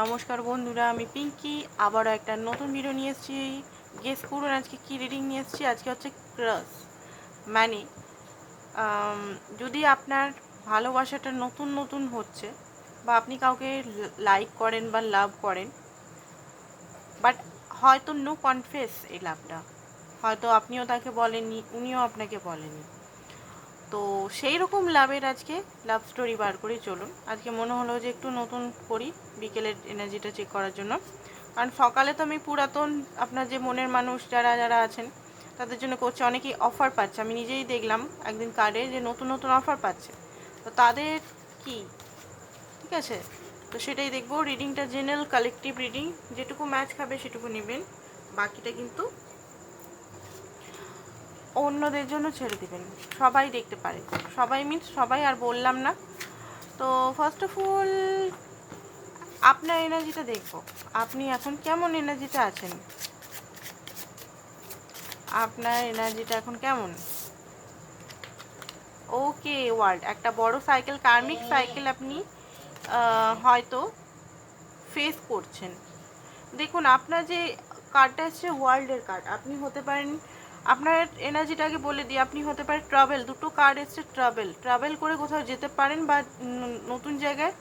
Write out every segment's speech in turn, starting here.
নমস্কার বন্ধুরা, আমি পিঙ্কি। আবারও একটা নতুন ভিডিও নিয়ে এসেছি। গেস করুন আজকে কী রিডিং নিয়ে এসেছি? আজকে হচ্ছে ক্রাস মানে যদি আপনার ভালোবাসাটা নতুন নতুন হচ্ছে বা আপনি কাউকে লাইক করেন বা লাভ করেন বাট হয়তো নো কনফেস এই লাভটা হয়তো আপনিও তাকে বলেননি, উনিও আপনাকে বলেনি তো সেই রকম লাভের আজকে লাভ স্টোরি বার করে চলুন। আজকে মনে হলো যে একটু নতুন করি বিকেলের এনার্জিটা চেক করার জন্য। কারণ সকালে তো আমি পুরাতন আপনার যে মনের মানুষ যারা যারা আছেন, তাদের জন্য করছে, অনেকেই অফার পাচ্ছে। আমি নিজেই দেখলাম একদিন কার্ডে যে নতুন নতুন অফার পাচ্ছে। তো তাদের কি? ঠিক আছে? তো সেটাই দেখব। রিডিংটা জেনারেল কালেকটিভ রিডিং যেটুকু ম্যাচ খাবে সেটুকু নেবেন। বাকিটা কিন্তু অন্যদের জন্য ছেড়ে দিবেন। সবাই দেখতে পারে। সবাই মিনস সবাই আর বললাম না। তো ফার্স্ট অফ অল আপনার এনার্জিটা দেখব। আপনি এখন কেমন এনার্জিটা আছেন? আপনার এনার্জিটা এখন কেমন? ওকে ওয়ার্ল্ড একটা বড় সাইকেল কার্মিক সাইকেল আপনি হয়তো ফেস করছেন। দেখুন, আপনার যে কার্ডটা এসছে ওয়ার্ল্ডের কার্ড আপনি হতে পারেন আপনার এনার্জিটাকে বলে দিই, আপনি হতে পারে ট্রাভেল দুটো কার্ড এসছে ট্রাভেল ট্রাভেল করে কোথাও যেতে পারেন বা নতুন জায়গায়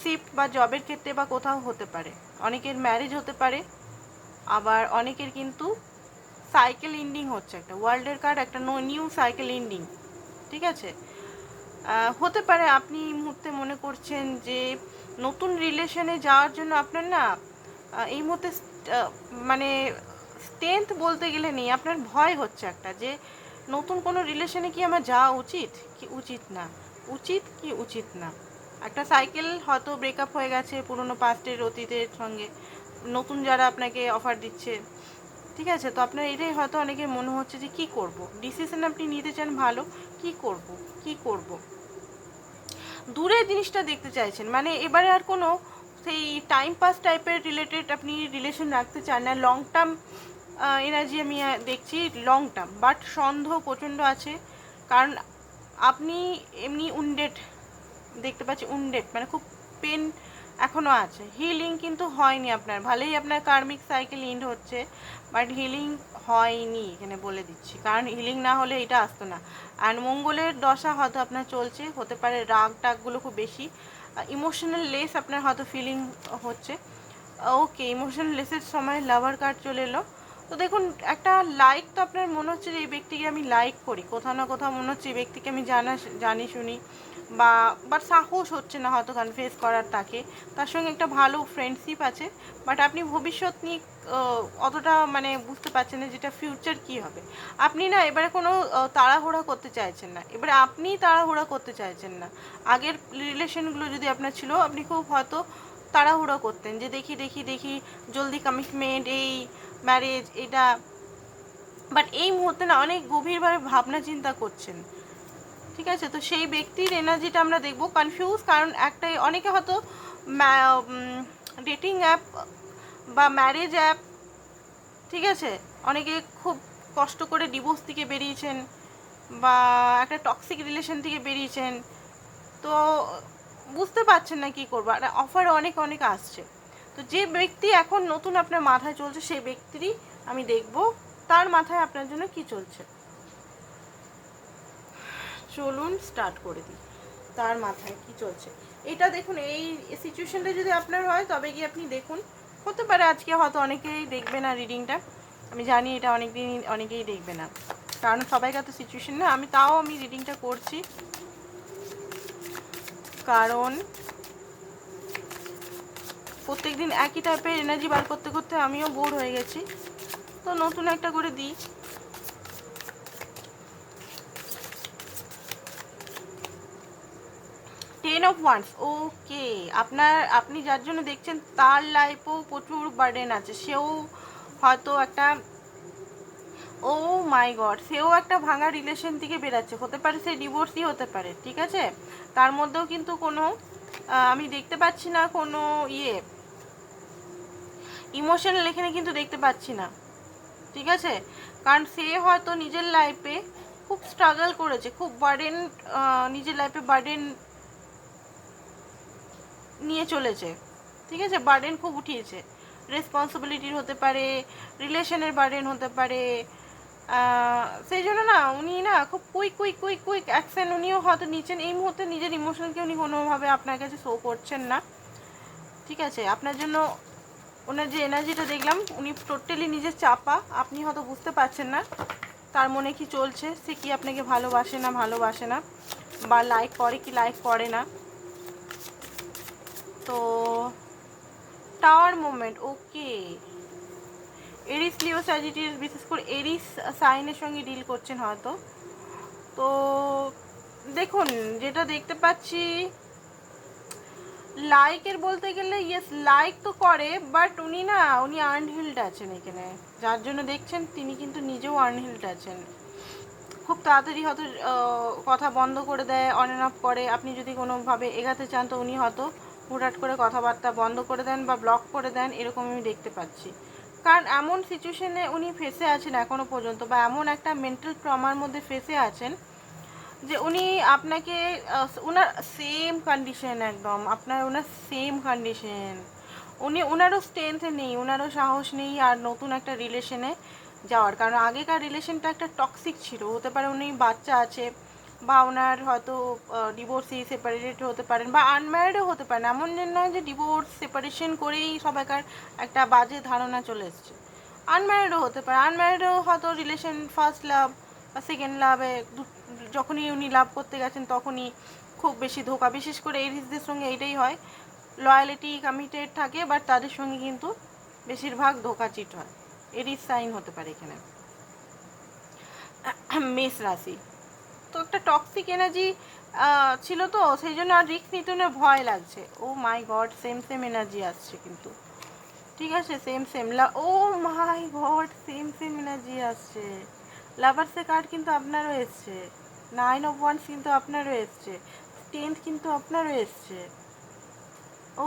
শিফট বা জবের ক্ষেত্রে বা কোথাও হতে পারে। অনেকের ম্যারেজ হতে পারে, আবার অনেকের কিন্তু সাইকেল ইন্ডিং হচ্ছে একটা। ওয়ার্ল্ডের কার্ড একটা নো নিউ সাইকেল ইন্ডিং ঠিক আছে? হতে পারে আপনি এই মুহূর্তে মনে করছেন যে নতুন রিলেশনে যাওয়ার জন্য আপনার না এই মুহূর্তে মানে স্ট্রেংথ বলতে গেলে নেই, আপনার ভয় হচ্ছে একটা যে নতুন কোনো রিলেশনে কি আমার যাওয়া উচিত? কি উচিত না? উচিত কি উচিত না? একটা সাইকেল হয়তো ব্রেকআপ হয়ে গেছে পুরনো পাস্টের অতীতের সঙ্গে। নতুন যারা আপনাকে অফার দিচ্ছে, ঠিক আছে? তো আপনার এটাই হয়তো অনেকে মনে হচ্ছে যে কি করব? ডিসিশন আপনি নিতে চান ভালো, কি করব? কি করব? দূরের জিনিসটা দেখতে চাইছেন। মানে এবারে আর কোনো সেই টাইম পাস টাইপের রিলেটেড আপনি রিলেশন রাখতে চান না। লং টার্ম এনার্জি আমি দেখছি লং টার্ম বাট সন্দেহ প্রচণ্ড আছে। কারণ আপনি এমনি উন্ডেড দেখতে পাচ্ছি উন্ডেড মানে খুব পেন এখনও আছে। হিলিং কিন্তু হয়নি আপনার। ভালোই আপনার কার্মিক সাইকেল ইন্ড হচ্ছে। বাট হিলিং হয়নি, এখানে বলে দিচ্ছি। কারণ হিলিং না হলে এটা আসতো না। আর মঙ্গলের দশা হয়তো আপনার চলছে, হতে পারে রাগ টাগগুলো খুব বেশি। ইমোশনাল লেস আপনার হয়তো ফিলিং হচ্ছে। ওকে ইমোশনাল লেসের সময় লাভার কার্ড চলে এলো। তো দেখুন, একটা লাইক তো আপনার মনে হচ্ছে যে, এই ব্যক্তিকে আমি লাইক করি। কোথাও না কোথাও মনে হচ্ছে এই ব্যক্তিকে আমি জানা, জানি, শুনি। বা বাট সাহস হচ্ছে না হয়তো কনফেস করার তাকে। তার সঙ্গে একটা ভালো ফ্রেন্ডশিপ আছে বাট আপনি ভবিষ্যৎ নিয়ে অতটা মানে বুঝতে পারছেন না যেটা ফিউচার কি হবে। আপনি না এবারে কোনো তাড়াহুড়া করতে চাইছেন না। এবারে আপনি তাড়াহুড়া করতে চাইছেন না। আগের রিলেশনগুলো যদি আপনার ছিল, আপনি খুব হয়তো তাড়াহুড়া করতেন যে, দেখি দেখি দেখি, জলদি কমিটমেন্ট এই ম্যারেজ এটা। বাট এই মুহূর্তে না অনেক গভীরভাবে ভাবনা চিন্তা করছেন। ঠিক আছে? তো সেই ব্যক্তির এনার্জিটা আমরা দেখব। কনফিউজ কারণ একটাই, অনেকে হয়তো ডেটিং অ্যাপ বা ম্যারেজ অ্যাপ ঠিক আছে? অনেকে খুব কষ্ট করে ডিভোর্স থেকে বেরিয়েছেন বা একটা টক্সিক রিলেশন থেকে বেরিয়েছেন। তো বুঝতে পারছেন না কি করব। আর অফার অনেক অনেক আসছে। তো যে ব্যক্তি এখন নতুন আপনার মাথায় চলছে, সেই ব্যক্তিরই আমি দেখব। তার মাথায় আপনার জন্য কি চলছে? চলুন স্টার্ট করে দিই। তার মাথায় কি চলছে? এটা দেখুন, এই সিচুয়েশনটা যদি আপনার হয়, তবে কি আপনি দেখুন। হতে পারে আজকে হয়তো অনেকেই দেখবে না রিডিংটা আমি জানি এটা অনেক দিন অনেকেই দেখবে না। কারণ সবাইকার তো সিচুয়েশন না, আমি তাও আমি রিডিংটা করছি। কারণ প্রত্যেকদিন একই টাইপের এনার্জি বার করতে করতে আমিও বোর হয়ে গেছি। তো নতুন একটা করে দিই। টেন অফ ওয়ান্স ওকে আপনার, আপনি যার জন্য দেখছেন, তার লাইফেও প্রচুর বার্ডেন আছে। সেও হয়তো একটা ও মাই গড সেও একটা ভাঙা রিলেশন থেকে বেরাচ্ছে। হতে পারে সে ডিভোর্সই হতে পারে, ঠিক আছে? তার মধ্যেও কিন্তু কোনো আমি দেখতে পাচ্ছি না কোনো ইয়ে। ইমোশনাল এখানে কিন্তু দেখতে পাচ্ছি না। ঠিক আছে? কারণ সে হয়তো নিজের লাইফে খুব স্ট্রাগল করেছে। খুব বার্ডেন নিজের লাইফে বার্ডেন নিয়ে চলেছে। ঠিক আছে? বার্ডেন খুব উঠিয়েছে। রেসপন্সিবিলিটির হতে পারে রিলেশনের বার্ডেন হতে পারে সেই জন্য না উনি না খুব quick quick quick quick action উনিও হয়তো নিচ্ছেন। এই মুহূর্তে নিজের ইমোশনকে উনি কোনোভাবে আপনার কাছে শো করছেন না। ঠিক আছে? আপনার জন্য ওনার যে এনার্জিটা দেখলাম, উনি টোটালি নিজের চাপা। আপনি হয়তো বুঝতে পারছেন না তার মনে কি চলছে। সে কি আপনাকে ভালোবাসে না ভালোবাসে না? বা লাইক করে কি লাইক করে না? তো, টাওয়ার মুভমেন্ট ওকে এরিস লিও স্যাজিটিয়াস বিশেষ করে এরিস সাইনের সঙ্গে ডিল করছেন হয়তো। তো, দেখুন, যেটা দেখতে পাচ্ছি লাইকের বলতে গেলে ইয়েস লাইক তো করে বাট উনি না, উনি আনহিল্ড আছেন এখানে। যার জন্য দেখছেন, তিনি কিন্তু নিজেও আনহিল্ড আছেন। খুব তাড়াতাড়ি হয়তো কথা বন্ধ করে দেয় অন অফ করে। আপনি যদি কোনোভাবে এগাতে চান, তো উনি হয়তো হুটহাট করে কথাবার্তা বন্ধ করে দেন বা ব্লক করে দেন, এরকম আমি দেখতে পাচ্ছি। কারণ এমন সিচুয়েশনে উনি ফেসে আছেন এখনও পর্যন্ত বা এমন একটা মেন্টাল ট্রমার মধ্যে ফেসে আছেন যে উনি আপনাকে ওনার সেম কন্ডিশন একদম, আপনার ওনার সেম কন্ডিশন উনি ওনারও স্ট্রেংথ নেই ওনারও সাহস নেই আর নতুন একটা রিলেশনে যাওয়ার। কারণ আগেকার রিলেশনটা একটা টক্সিক ছিল, হতে পারে উনি বাচ্চা আছে বা ওনার হয়তো ডিভোর্সি সেপারেটেড হতে পারেন বা আনম্যারিডও হতে পারেন। এমন নয় যে ডিভোর্স সেপারেশন করেই সবাইকার একটা বাজে ধারণা চলে এসছে। আনম্যারিডও হতে পারে। আনম্যারিডও হয়তো রিলেশন ফার্স্ট লাভ বা সেকেন্ড লাভে যখনই উনি লাভ করতে গেছেন তখনই খুব বেশি ধোকা। বিশেষ করে এরিসদের সঙ্গে এইটাই হয় লয়ালিটি কমিটেড থাকে বাট তাদের সঙ্গে কিন্তু বেশিরভাগ ধোকা চিট হয়। এরিস সাইন হতে পারে এখানে। মেষ রাশি। তো একটা টক্সিক এনার্জি ছিল তো, সেই জন্য আর রিস্ক নিতে ভয় লাগছে। ও my god same same energy আসছে কিন্তু। ঠিক আছে same same oh my god same same energy আসছে। লাভার্সের কার্ড কিন্তু আপনারও এসছে। নাইন অফ ওয়ান্স কিন্তু আপনারও এসছে। টেন্থ কিন্তু আপনারও এসছে।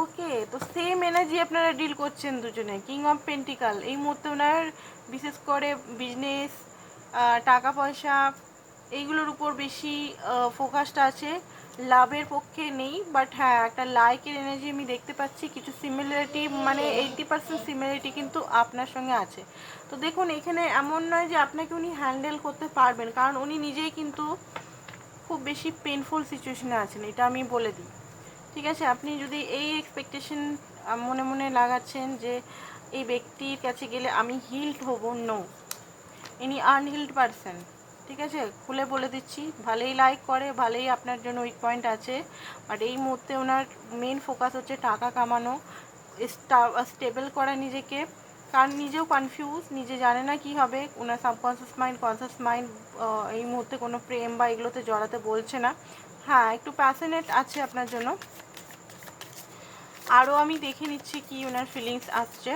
ওকে তো সেম এনার্জি আপনারা ডিল করছেন দুজনে। কিং অফ পেন্টিকাল এই মুহূর্তে ওনার বিশেষ করে বিজনেস টাকা পয়সা এইগুলোর উপর বেশি ফোকাসটা আছে। লাভের পক্ষে নেই বাট হ্যাঁ একটা লাইকের এনার্জি আমি দেখতে পাচ্ছি। কিছু সিমিলারিটি মানে এইটটি পার্সেন্ট সিমিলারিটি কিন্তু আপনার সঙ্গে আছে। তো দেখুন, এখানে এমন নয় যে আপনাকে উনি হ্যান্ডেল করতে পারবেন, কারণ উনি নিজেই কিন্তু খুব বেশি পেনফুল সিচুয়েশনে আছেন, এটা আমি বলে দিই। ঠিক আছে, আপনি যদি এই এক্সপেকটেশন মনে মনে লাগাচ্ছেন যে এই ব্যক্তির কাছে গেলে আমি হিল্ড হব নো ইনি আনহিল্ড পারসন ঠিক আছে? খুলে বলে দিচ্ছি। ভালোই লাইক করে, ভালোই আপনার জন্য উইক পয়েন্ট আছে। বাট এই মুহূর্তে ওনার মেন ফোকাস হচ্ছে টাকা কামানো স্টেবল করা নিজেকে। কারণ নিজেও কনফিউজ নিজে জানে না কি হবে। ওনার সাবকনসিয়াস মাইন্ড কনসিয়াস মাইন্ড এই মুহূর্তে কোনো প্রেম বা এগুলোতে জড়াতে বলছে না। হ্যাঁ একটু প্যাশনেট আছে আপনার জন্য। আরও আমি দেখে নিচ্ছি কি ওনার ফিলিংস আসছে।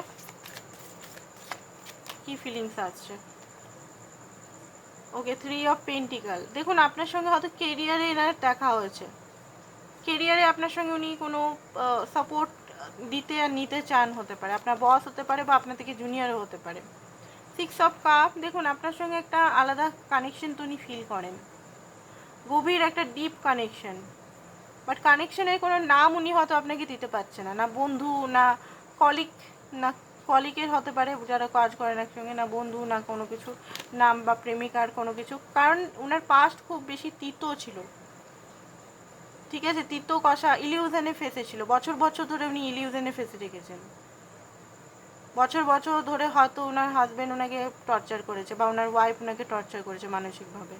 কি ফিলিংস আসছে? ওকে থ্রি অফ পেন্টিকাল দেখুন, আপনার সঙ্গে হয়তো কেরিয়ারে এনার দেখা হয়েছে। কেরিয়ারে আপনার সঙ্গে উনি কোনো সাপোর্ট দিতে আর নিতে চান হতে পারে। আপনার বস হতে পারে বা আপনার থেকে জুনিয়রও হতে পারে। সিক্স অফ কাপ দেখুন, আপনার সঙ্গে একটা আলাদা কানেকশন তো উনি ফিল করেন। গভীর একটা ডিপ কানেকশন বাট কানেকশনের কোনো নাম উনি হয়তো আপনাকে দিতে পারছে না। না বন্ধু, না কলিক না কলিকের হতে পারে, যারা কাজ করেন একসঙ্গে, না বন্ধু, না কোনো কিছু, নাম বা প্রেমিকার কোনো কিছু। কারণ ওনার পাস্ট খুব বেশি তিতো ছিল। ঠিক আছে? তিতো কষা ইলিউশনে ফেসে ছিল। বছর বছর ধরে উনি ইলিউশনে ফেসে রেখেছেন। বছর বছর ধরে হয়তো ওনার হাজব্যান্ড ওনাকে টর্চার করেছে বা ওনার ওয়াইফ ওনাকে টর্চার করেছে মানসিকভাবে।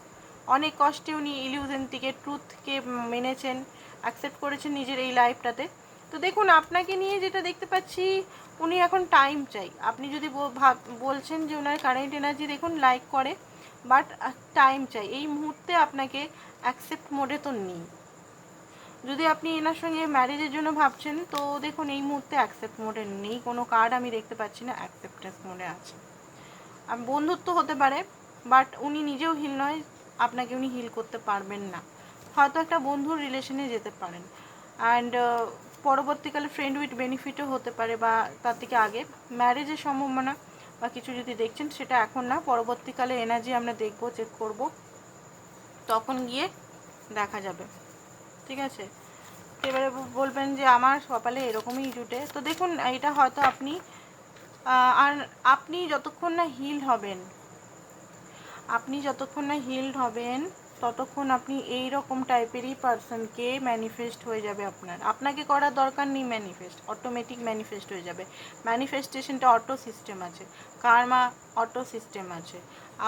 অনেক কষ্টে উনি ইলিউজেন থেকে ট্রুথকে মেনেছেন অ্যাকসেপ্ট করেছেন নিজের এই লাইফটাতে তো দেখুন, আপনাকে নিয়ে যেটা দেখতে পাচ্ছি, উনি এখন টাইম চাই। আপনি যদি ভাব, বলছেন যে ওনার কারেন্ট এনার্জি দেখুন লাইক করে বাট টাইম চাই। এই মুহূর্তে আপনাকে অ্যাকসেপ্ট মোডে তো নেই। যদি আপনি এনার সঙ্গে ম্যারেজের জন্য ভাবছেন, তো দেখুন, এই মুহূর্তে অ্যাকসেপ্ট মোডে নেই। কোনো কার্ড আমি দেখতে পাচ্ছি না অ্যাকসেপ্টেন্স মোডে আছে। বন্ধুত্ব হতে পারে বাট উনি নিজেও হিল নয়, আপনাকে উনি হিল করতে পারবেন না। হয়তো একটা বন্ধুর রিলেশনে যেতে পারেন। অ্যান্ড পরবর্তীকালে ফ্রেন্ড উইথ বেনিফিটও হতে পারে বা তার থেকে আগে। ম্যারেজের সম্ভাবনা বা কিছু যদি দেখছেন, সেটা এখন না, পরবর্তীকালে এনার্জি আমরা দেখব চেক করব। তখন গিয়ে দেখা যাবে। ঠিক আছে? এবারে বলবেন যে আমার কপালে এরকমই জুটে তো দেখুন, এটা হয়তো আপনি আর আপনি যতক্ষণ না হিল হবেন, আপনি যতক্ষণ না হিলড হবেন ততক্ষণ আপনি এই রকম টাইপেরই পার্সনকে ম্যানিফেস্ট হয়ে যাবে আপনার। আপনাকে করার দরকার নেই ম্যানিফেস্ট অটোমেটিক ম্যানিফেস্ট হয়ে যাবে। ম্যানিফেস্টেশনটা অটো সিস্টেম আছে কার্মা অটো সিস্টেম আছে।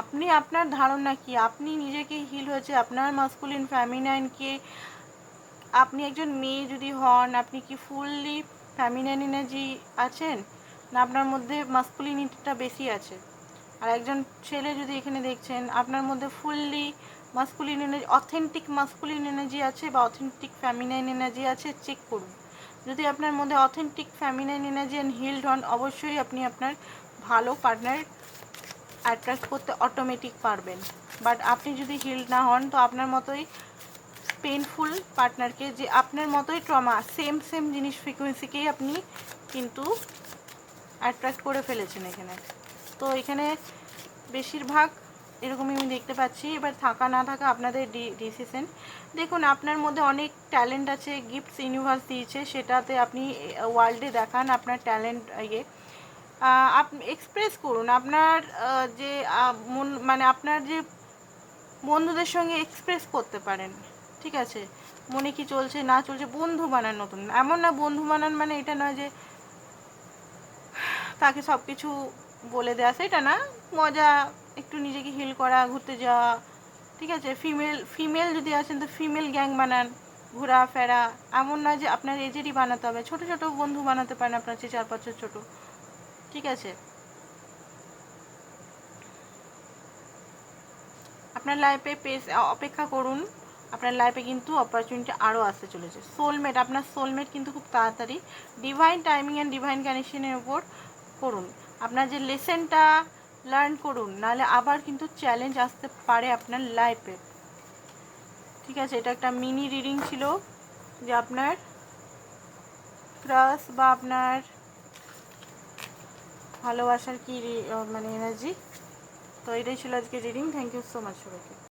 আপনি আপনার ধারণা কি? আপনি নিজেকে হিল হয়েছে, আপনার মাস্কুলিন ফ্যামিনাইনকে আপনি একজন মেয়ে যদি হন, আপনি কি ফুললি ফ্যামিনাইন এনার্জি আছেন? না, আপনার মধ্যে মাস্কুলিনিটিটা বেশি আছে? আর একজন ছেলে যদি এখানে দেখছেন, আপনার মধ্যে fully masculine energy authentic masculine energy আছে বা অথেন্টিক ফ্যামিনাইন এনার্জি আছে চেক করুন। যদি আপনার মধ্যে authentic feminine energy and healed হন, অবশ্যই আপনি আপনার ভালো পার্টনার অ্যাট্রাক্ট করতে অটোমেটিক পারবেন। বাট আপনি যদি হিল্ড না হন, তো আপনার মতোই পেনফুল পার্টনারকে যে আপনার মতোই ট্রমা সেম সেম জিনিস ফ্রিকোয়েন্সিকেই আপনি কিন্তু অ্যাট্রাক্ট করে ফেলেছেন এখানে। তো এখানে বেশিরভাগ এরকমই আমি দেখতে পাচ্ছি। এবার থাকা না থাকা আপনাদের ডিসিশন দেখুন, আপনার মধ্যে অনেক ট্যালেন্ট আছে গিফটস ইউনিভার্স দিয়েছে, সেটাতে আপনি ওয়ার্ল্ডে দেখান আপনার ট্যালেন্ট ইয়ে। আপনি এক্সপ্রেস করুন। আপনার যে মন মানে আপনার যে বন্ধুদের সঙ্গে এক্সপ্রেস করতে পারেন, ঠিক আছে? মনে কি চলছে, না চলছে, বন্ধু বানান নতুন। এমন না বন্ধু বানান মানে এটা নয় যে, তাকে সব কিছু বলে দেওয়া সেটা না। মজা একটু নিজেকে হিল করা, ঘুরতে যাওয়া, ঠিক আছে? ফিমেল ফিমেল যদি আছেন তো ফিমেল গ্যাং বানান ঘোরাফেরা এমন নয় যে আপনার এজেরই বানাতে হবে। ছোট ছোট বন্ধু বানাতে পারেন আপনার চেয়ে চার বছর ছোট। ঠিক আছে? আপনার লাইফে পেস অপেক্ষা করুন। আপনার লাইফে কিন্তু অপরচুনিটি আরও আসতে চলেছে। সোলমেট আপনার সোলমেট কিন্তু খুব তাড়াতাড়ি। ডিভাইন টাইমিং অ্যান্ড ডিভাইন কানেকশনের উপর করুন। আপনার যে লেসেনটা লার্ন করুন, নাহলে আবার কিন্তু চ্যালেঞ্জ আসতে পারে আপনার লাইফে ঠিক আছে, এটা একটা মিনি রিডিং ছিল যে আপনার ক্রাশ বা আপনার ভালোবাসার কি মানে এনার্জি তো এটাই ছিল আজকে reading thank you so much সবাইকে।